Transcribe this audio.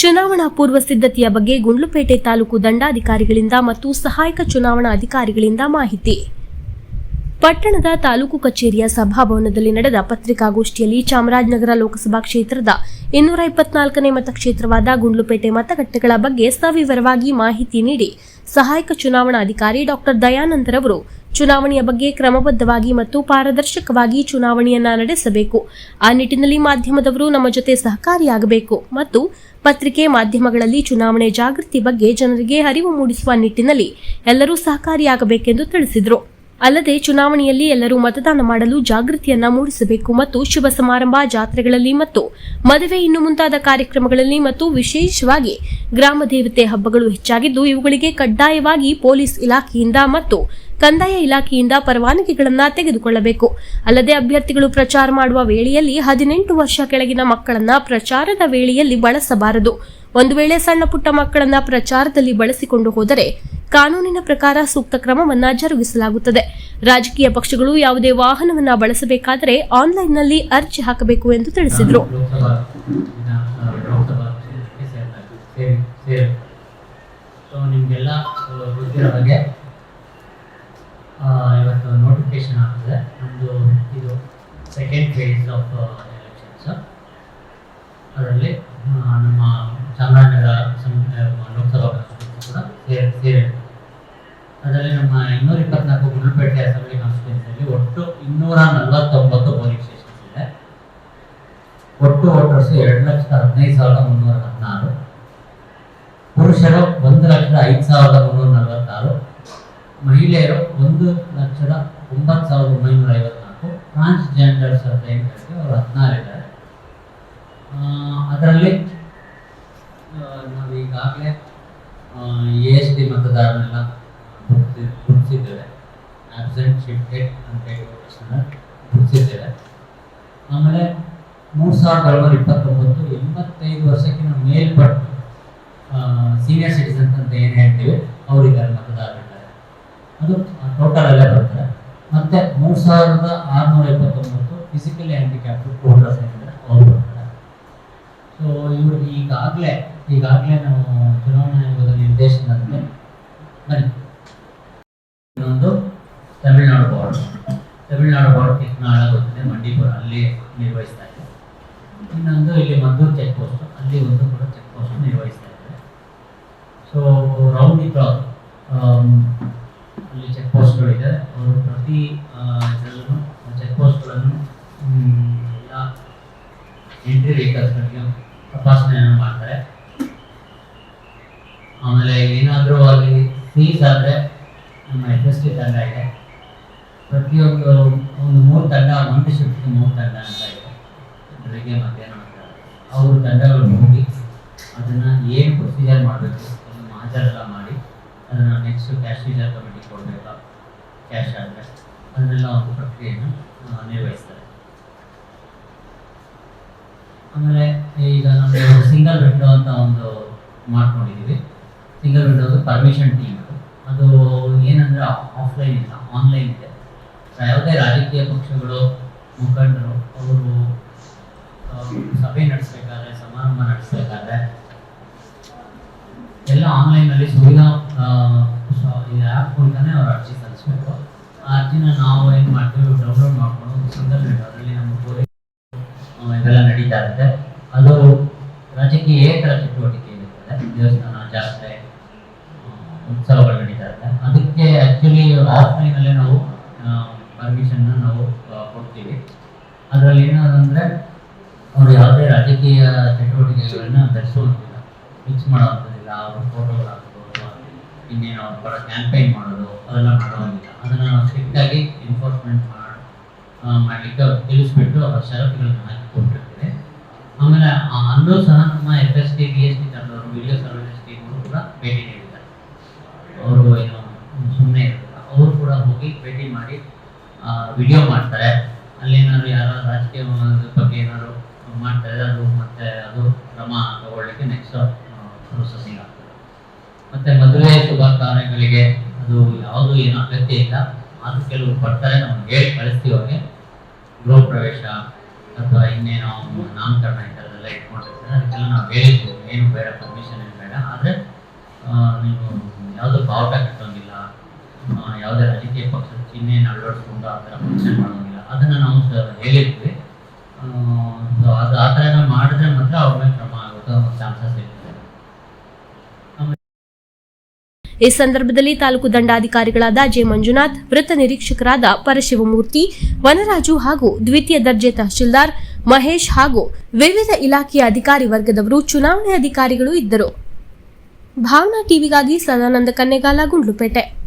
ಚುನಾವಣಾ ಪೂರ್ವ ಸಿದ್ಧತೆಯ ಬಗ್ಗೆ ಗುಂಡ್ಲುಪೇಟೆ ತಾಲೂಕು ದಂಡಾಧಿಕಾರಿಗಳಿಂದ ಮತ್ತು ಸಹಾಯಕ ಚುನಾವಣಾ ಅಧಿಕಾರಿಗಳಿಂದ ಮಾಹಿತಿ. ಪಟ್ಟಣದ ತಾಲೂಕು ಕಚೇರಿಯ ಸಭಾಭವನದಲ್ಲಿ ನಡೆದ ಪತ್ರಿಕಾಗೋಷ್ಠಿಯಲ್ಲಿ ಚಾಮರಾಜನಗರ ಲೋಕಸಭಾ ಕ್ಷೇತ್ರದ ಇನ್ನೂರ ಇಪ್ಪತ್ನಾಲ್ಕನೇ ಮತಕ್ಷೇತ್ರವಾದ ಗುಂಡ್ಲುಪೇಟೆ ಮತಗಟ್ಟೆಗಳ ಬಗ್ಗೆ ಸವಿವರವಾಗಿ ಮಾಹಿತಿ ನೀಡಿ ಸಹಾಯಕ ಚುನಾವಣಾಧಿಕಾರಿ ಡಾಕ್ಟರ್ ದಯಾನಂದರವರು ಚುನಾವಣೆಯ ಬಗ್ಗೆ ಕ್ರಮಬದ್ಧವಾಗಿ ಮತ್ತು ಪಾರದರ್ಶಕವಾಗಿ ಚುನಾವಣೆಯನ್ನ ನಡೆಸಬೇಕು. ಆ ನಿಟ್ಟಿನಲ್ಲಿ ಮಾಧ್ಯಮದವರು ನಮ್ಮ ಜೊತೆ ಸಹಕಾರಿಯಾಗಬೇಕು ಮತ್ತು ಪತ್ರಿಕೆ ಮಾಧ್ಯಮಗಳಲ್ಲಿ ಚುನಾವಣೆ ಜಾಗೃತಿ ಬಗ್ಗೆ ಜನರಿಗೆ ಅರಿವು ಮೂಡಿಸುವ ನಿಟ್ಟಿನಲ್ಲಿ ಎಲ್ಲರೂ ಸಹಕಾರಿಯಾಗಬೇಕೆಂದು ತಿಳಿಸಿದರು. ಅಲ್ಲದೆ ಚುನಾವಣೆಯಲ್ಲಿ ಎಲ್ಲರೂ ಮತದಾನ ಮಾಡಲು ಜಾಗೃತಿಯನ್ನ ಮೂಡಿಸಬೇಕು ಮತ್ತು ಶುಭ ಸಮಾರಂಭ ಜಾತ್ರೆಗಳಲ್ಲಿ ಮತ್ತು ಮದುವೆ ಇನ್ನು ಮುಂತಾದ ಕಾರ್ಯಕ್ರಮಗಳಲ್ಲಿ ಮತ್ತು ವಿಶೇಷವಾಗಿ ಗ್ರಾಮ ದೇವತೆ ಹಬ್ಬಗಳು ಹೆಚ್ಚಾಗಿದ್ದು ಇವುಗಳಿಗೆ ಕಡ್ಡಾಯವಾಗಿ ಪೊಲೀಸ್ ಇಲಾಖೆಯಿಂದ ಮತ್ತು ಕಂದಾಯ ಇಲಾಖೆಯಿಂದ ಪರವಾನಗಿಗಳನ್ನು ತೆಗೆದುಕೊಳ್ಳಬೇಕು. ಅಲ್ಲದೆ ಅಭ್ಯರ್ಥಿಗಳು ಪ್ರಚಾರ ಮಾಡುವ ವೇಳೆಯಲ್ಲಿ ಹದಿನೆಂಟು ವರ್ಷ ಕೆಳಗಿನ ಮಕ್ಕಳನ್ನ ಪ್ರಚಾರದ ವೇಳೆಯಲ್ಲಿ ಬಳಸಬಾರದು. ಒಂದು ವೇಳೆ ಸಣ್ಣ ಪುಟ್ಟ ಮಕ್ಕಳನ್ನ ಪ್ರಚಾರದಲ್ಲಿ ಬಳಸಿಕೊಂಡು ಹೋದರೆ ಕಾನೂನಿನ ಪ್ರಕಾರ ಸೂಕ್ತ ಕ್ರಮವನ್ನ ಜರುಗಿಸಲಾಗುತ್ತದೆ. ರಾಜಕೀಯ ಪಕ್ಷಗಳು ಯಾವುದೇ ವಾಹನವನ್ನ ಬಳಸಬೇಕಾದರೆ ಆನ್ಲೈನ್ನಲ್ಲಿ ಅರ್ಜಿ ಹಾಕಬೇಕು ಎಂದು ತಿಳಿಸಿದರು ಲೋಕಸಭಾ ವಿಧಾನ ಲೋಕಸಭಾ ಕ್ಷೇತ್ರಕ್ಕೆ ಸೇರ್ತಾರೆ ಸೇರಿ ಸೇರಿ ಸೊ ನಿಮಗೆಲ್ಲ ಗೊತ್ತಿರೋ ಹಾಗೆ ಆ, ಇವತ್ತು ನೋಟಿಫಿಕೇಶನ್ ಆಗ್ತದೆ ನಮ್ಮದು ಇದು ಸೆಕೆಂಡ್ ಫೇಸ್ ಆಫ್ ಎಲೆಕ್ಷನ್ಸ್ ಅದರಲ್ಲಿ ನಮ್ಮ ಚಾಮರಾಜನಗರ ಲೋಕಸಭಾ ಕೂಡ ಸೇರಿ, ಸೇರಿದೆ. ಅದರಲ್ಲಿ ನಮ್ಮ ಇನ್ನೂರ ಇಪ್ಪತ್ನಾಲ್ಕು ಗುಂಡ್ಲುಪೇಟೆ ಅಸೆಂಬ್ಲಿ ಕಾನ್ಸ್ಟಿಟ್ಯೂನ್ಸಿಯಲ್ಲಿ ಒಟ್ಟು ಇನ್ನೂರ ನಲವತ್ತೊಂಬತ್ತು ಪೋಲಿಂಗ್ ಸ್ಟೇಷನ್ಸ್ ಇದೆ. ಒಟ್ಟು ವೋಟರ್ಸ್ ಎರಡು ಲಕ್ಷದ ಹದಿನೈದು ಸಾವಿರದ ಮುನ್ನೂರ ಹದಿನಾರು. ಪುರುಷರು ಒಂದು ಲಕ್ಷದ ಐದು ಸಾವಿರದ ಮುನ್ನೂರ ನಲವತ್ತಾರು. ಮಹಿಳೆಯರು ಒಂದು ಲಕ್ಷದ ಒಂಬತ್ತು ಸಾವಿರದ ಒಂಬೈನೂರ ಐವತ್ನಾಲ್ಕು ಟ್ರಾನ್ಸ್ಜೆಂಡರ್ಸ್ ಅಂತ ಏನು ಹೇಳ್ತೀವಿ ಅವರು ಹದಿನಾರು ಇದ್ದಾರೆ ಅದರಲ್ಲಿ ನಾವು ಈಗಾಗಲೇ ಎ ಎಸ್ ಡಿ ಮತದಾರನೆಲ್ಲ ಗುರುತಿ, ಗುರುತಿಸಿದ್ದೇವೆ. ಆಬ್ಸೆಂಟ್ ಶಿಫ್ಟೆಡ್ ಅಂತ ಗುರುತಿಸಿದ್ದೇವೆ. ಆಮೇಲೆ ಮೂರು ಸಾವಿರದ ಏಳ್ನೂರ ಇಪ್ಪತ್ತೊಂಬತ್ತು, ಎಂಬತ್ತೈದು ವರ್ಷಕ್ಕಿಂತ ಮೇಲ್ಪಟ್ಟು ಸೀನಿಯರ್ ಸಿಟಿಸನ್ಸ್ ಅಂತ ಏನು ಹೇಳ್ತೀವಿ, ಅವರಿದ್ದಾರೆ, ಮತದಾರರಿದ್ದಾರೆ. ಅದು ಟೋಟಲ್ ಅಲ್ಲೇ ಬರ್ತಾರೆ ಮತ್ತೆ ಮೂರು ಸಾವಿರದ ಆರುನೂರ ಇಪ್ಪತ್ತೊಂಬತ್ತು ಫಿಸಿಕಲಿ ಹ್ಯಾಂಡಿಕ್ಯಾಪ್ ಕೋಟರ್ಸ್ ಏನಿದ್ದಾರೆ ಅವರು ಸೊ ಇವರು ಈಗಾಗಲೇ ಈಗಾಗಲೇ ನಾವು ಚುನಾವಣಾ ಆಯೋಗದ ನಿರ್ದೇಶನದಲ್ಲಿ ಬನ್ನಿ. ಇನ್ನೊಂದು ತಮಿಳುನಾಡು ಬಾರ್ಡ್ ತಮಿಳುನಾಡು ಬಾರ್ಡ್ ಕಿತ್ನಾಳ ಗೊತ್ತಿದೆ ಮಂಡಿಪುರ ಅಲ್ಲಿ ನಿರ್ವಹಿಸ್ತಾ ಇದೆ. ಇನ್ನೊಂದು ಇಲ್ಲಿ ಮದ್ದೂರು ಚೆಕ್ ಪೋಸ್ಟ್ ಅಲ್ಲಿ ಒಂದು ಕೂಡ ಚೆಕ್ ಪೋಸ್ಟ್ ನಿರ್ವಹಿಸ್ತಾ ಇದೆ. ಸೊ ರೌಂಡ್ ಕ್ಲಾಕ್ ಪ್ರತಿ ಇದರಲ್ಲೂ ಚೆಕ್ ಪೋಸ್ಟ್ಗಳನ್ನು ಎಲ್ಲ ಎಂಟ್ರಿ ವೆಹಿಕಲ್ಸ್ಗಳಿಗೆ ತಪಾಸಣೆಯನ್ನು ಮಾಡ್ತಾರೆ. ಆಮೇಲೆ ಏನಾದರೂ ಅಲ್ಲಿ ಫೀಸ್ ಆದರೆ ನಮ್ಮ ಎಸ್ ಎಸ್ ಟಿ ತಂಡ ಇದೆ. ಪ್ರತಿಯೊಂದು ಒಂದು ಮೂರು ತಂಡ ಒಂದು ಶಿಫ್ಟ್ಗೆ ಮೂರು ತಂಡ ಅಂತ ಇದೆ. ಬೆಳಿಗ್ಗೆ ಮಧ್ಯಾಹ್ನ ಅವ್ರ ತಂಡಗಳು ಹೋಗಿ ಅದನ್ನು ಏನು ಪ್ರೊಸೀಜರ್ ಮಾಡಬೇಕು, ಅದನ್ನು ಮಾಜರೆಲ್ಲ ಮಾಡಿ, ಅದನ್ನು ನೆಕ್ಸ್ಟ್ ಕ್ಯಾಶ್ ಕಮಿಟಿ ಕೊಡಬೇಕಾ? ಕ್ಯಾಶ್ ಆದರೆ ಅದನ್ನೆಲ್ಲ ಒಂದು ಪ್ರಕ್ರಿಯೆಯನ್ನು ನಿರ್ವಹಿಸ್ತಾರೆ. ಆಮೇಲೆ, ಈಗ ನಮ್ಮದು ಸಿಂಗಲ್ ವಿಂಡೋ ಅಂತ ಒಂದು ಮಾಡ್ಕೊಂಡಿದ್ದೀವಿ ಸಿಂಗಲ್ ವಿಂಡೋದು ಪರ್ಮಿಷನ್ ಟೀಮ್ ಅದು. ಏನಂದ್ರೆ ಆಫ್ಲೈನ್ ಇಲ್ಲ ಆನ್ಲೈನ್ ಇದೆ. ಯಾವುದೇ ರಾಜಕೀಯ ಪಕ್ಷಗಳು, ಮುಖಂಡರು, ಅವರು ಸಭೆ ನಡೆಸಬೇಕಾದ್ರೆ, ಸಮಾರಂಭ ನಡೆಸಬೇಕಾದ್ರೆ, ಎಲ್ಲ ಆನ್ಲೈನಲ್ಲಿ ಸುವಿಧಾ ಆ್ಯಪ್ ಮೂಲಕನೇ ಅವರು ಅರ್ಜಿ ಸಲ್ಲಿಸಬೇಕು ಆ ಅರ್ಜಿನ ನಾವು ಏನು ಮಾಡ್ತೀವಿ ಡೌನ್ಲೋಡ್ ಮಾಡ್ಕೊಂಡು ಸಂದರ್ಭ ಅದರಲ್ಲಿ ನಮ್ಮ ಇದೆಲ್ಲ ನಡೀತಾ ಇರುತ್ತೆ. ಅದು ರಾಜಕೀಯೇತರ ಚಟುವಟಿಕೆ ಇರುತ್ತದೆ ದೇವಸ್ಥಾನ, ಜಾತ್ರೆ ಉತ್ಸವಗಳು ನಡೀತಾ ಇರುತ್ತೆ. ಅದಕ್ಕೆ ಆ್ಯಕ್ಚುಲಿ ಆಫ್ಲೈನಲ್ಲೇ ನಾವು ಪರ್ಮಿಷನ್ನ ನಾವು ಕೊಡ್ತೀವಿ. ಅದರಲ್ಲಿ ಏನಾದಂದರೆ, ಅವರು ಯಾವುದೇ ರಾಜಕೀಯ ಚಟುವಟಿಕೆಗಳನ್ನ ಧರಿಸುವಂತಿಲ್ಲ ಮಿಕ್ಸ್ ಮಾಡುವಂಥದ್ದಿಲ್ಲ, ಅವ್ರ ಫೋಟೋಗಳು ಹಾಕ್ಬೋದು ಇನ್ನೇನು ಅವ್ರ ಕ್ಯಾಂಪೇನ್ ಮಾಡೋದು. ಅದೆಲ್ಲ ಮಾಡೋದಿಲ್ಲ ಅದನ್ನು ಸ್ಟ್ರಿಕ್ಟಾಗಿ ಎನ್ಫೋರ್ಸ್ಮೆಂಟ್ ಮಾಡಿ ಮಾಡಲಿಕ್ಕೆ ಅವ್ರು ತಿಳಿಸ್ಬಿಟ್ಟು ಅವರ ಷರತ್ತುಗಳನ್ನ ಹಾಕಿ ಕೊಟ್ಟಿರ್ತೀವಿ. ಆಮೇಲೆ ಅಲ್ಲೂ ಸಹ ನಮ್ಮ F S T B S T ತಂಡವರು video service ಟೀಮ್ಗಳು ಕೂಡ ಭೇಟಿ ನೀಡಿದ್ದಾರೆ. ಅವರು ಏನು ಸುಮ್ಮನೆ ಇರಲ್ಲ ಅವರು ಕೂಡ ಹೋಗಿ ಭೇಟಿ ಮಾಡಿ ವಿಡಿಯೋ ಮಾಡ್ತಾರೆ. ಅಲ್ಲೇನಾದ್ರು ಯಾರೋ ರಾಜಕೀಯ ಬಗ್ಗೆ ಏನಾದ್ರು ಮಾಡ್ತಾರೆ, ಅದು ಮತ್ತೆ ಅದು ಕ್ರಮ ತಗೊಳ್ಳಿಕ್ಕೆ ನೆಕ್ಸ್ಟ್ ಪ್ರೊಸೆಸಿಂಗ್ ಆಗ್ತದೆ. ಮತ್ತೆ ಮದುವೆ ಶುಭ ಕಾರ್ಯಗಳಿಗೆ ಅದು ಯಾವುದು ಏನು ಅಗತ್ಯ ಇಲ್ಲ. ಆದ್ರೂ ಕೆಲವರು ಬರ್ತಾರೆ ನಮ್ಗೆ ಹೇಳಿ ಕಳಿಸ್ತೀವಿ ಗೃಹ ಪ್ರವೇಶ ಅಥವಾ ಇನ್ನೇನೋ ನಾಮಕರಣ ಈ ಥರದ್ದೆಲ್ಲ ಇಟ್ಕೊಂಡಿರ್ತಾರೆ. ಅದಕ್ಕೆಲ್ಲ ನಾವು ಹೇಳಿದ್ದು ಏನು ಬೇಡ ಪರ್ಮಿಷನ್ ಏನು ಬೇಡ. ಆದರೆ ನೀವು ಯಾವುದೋ ಬಾವುಟ ಕಟ್ಟೋಂಗಿಲ್ಲ. ಯಾವುದೇ ರಾಜಕೀಯ ಪಕ್ಷದ ಚಿಹ್ನೆಯನ್ನು ಅಳವಡಿಸ್ಕೊಂಡು ಆ ಥರ ಫಂಕ್ಷನ್ ಮಾಡೋಂಗಿಲ್ಲ. ಅದನ್ನು ನಾವು ಹೇಳಿದ್ವಿ. ಅದು ಆ ಥರ ಮಾಡಿದ್ರೆ ಮಾತ್ರ ಅವ್ರ ಮೇಲೆ ಕ್ರಮ ಆಗುತ್ತೆ. ಚಾನ್ಸಸ್ ಇರ್ತದೆ ಈ ಸಂದರ್ಭದಲ್ಲಿ ತಾಲೂಕು ದಂಡಾಧಿಕಾರಿಗಳಾದ ಜೆ ಮಂಜುನಾಥ್, ವೃತ್ತ ನಿರೀಕ್ಷಕರಾದ ಪರಶಿವಮೂರ್ತಿ, ವನರಾಜು ಹಾಗೂ ದ್ವಿತೀಯ ದರ್ಜೆ ತಹಶೀಲ್ದಾರ್ ಮಹೇಶ್ ಹಾಗೂ ವಿವಿಧ ಇಲಾಖೆಯ ಅಧಿಕಾರಿ ವರ್ಗದವರು ಚುನಾವಣೆ ಅಧಿಕಾರಿಗಳು ಇದ್ದರು. ಭಾವನಾ ಟಿವಿಗಾಗಿ ಸದಾನಂದ ಕನ್ನೆಗಾಲ, ಗುಂಡ್ಲುಪೇಟೆ.